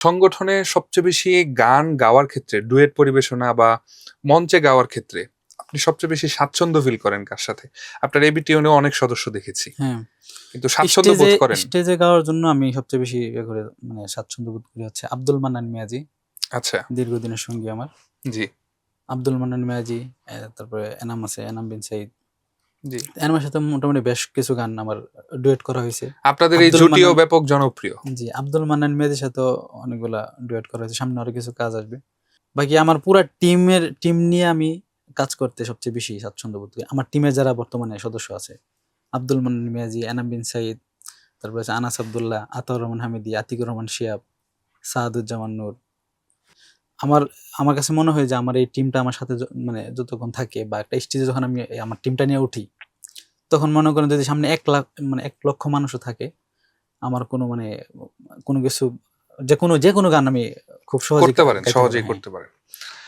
সংগঠনে সবচেয়ে বেশি গান গাওয়ার ক্ষেত্রে ডুয়েট পরিবেশনা বা মঞ্চে গাওয়ার ক্ষেত্রে আপনি সবচেয়ে বেশি স্বাচ্ছন্দ্য ফিল করেন কার সাথে? আপনার এবি টিউনে অনেক সদস্য দেখেছি। হ্যাঁ। কিন্তু স্বাচ্ছন্দ্য বোধ করেন? স্টেজে গাওয়ার জন্য আমি সবচেয়ে বেশি ইয়ে করে মানে স্বাচ্ছন্দ্য বোধ করি হচ্ছে আব্দুল মান্নান মিয়াজি। আচ্ছা। দীর্ঘদিনের সঙ্গী আমার। জি। আব্দুল মান্নান মিয়াজি তারপরে এনাম আছে এনাম বিন সাইদ জি। এনামের সাথে মোটামুটি বেশ কিছু গান আমার ডুয়েট করা হয়েছে। আপনাদের এই জুটিও ব্যাপক জনপ্রিয়। জি আব্দুল মান্নান মিয়াজির সাথে অনেকগুলা ডুয়েট করা হয়েছে। সামনে আরও কিছু কাজ আসবে। বাকি আমার পুরা টিমের টিম নিয়ে আমি কাজ করতে সবচেয়ে বেশি স্বাচ্ছন্দ্য বোধ করি। আমার টিমে যারা বর্তমানে সদস্য আছে আব্দুল মান্নান মিয়াজি এনাম বিন সাইদ তারপর আছে আনাস আবদুল্লাহ আতাউর রহমান হামিদি আতিকুর রহমান শিয়াব সাহাদুজ্জামান নূর। আমার আমার কাছে মনে হয় যে আমার এই টিমটা আমার সাথে মানে যতক্ষণ থাকে বা একটা স্টেজে যখন আমি আমার টিমটা নিয়ে উঠি তখন মনে করেন যদি সামনে এক লাখ মানে এক লক্ষ মানুষও থাকে আমার কোনো মানে কোনো কিছু যে কোনো যে কোনো গান আমি খুব সহজে করতে পারেন সহজেই হ্যাঁ। করতে পারেন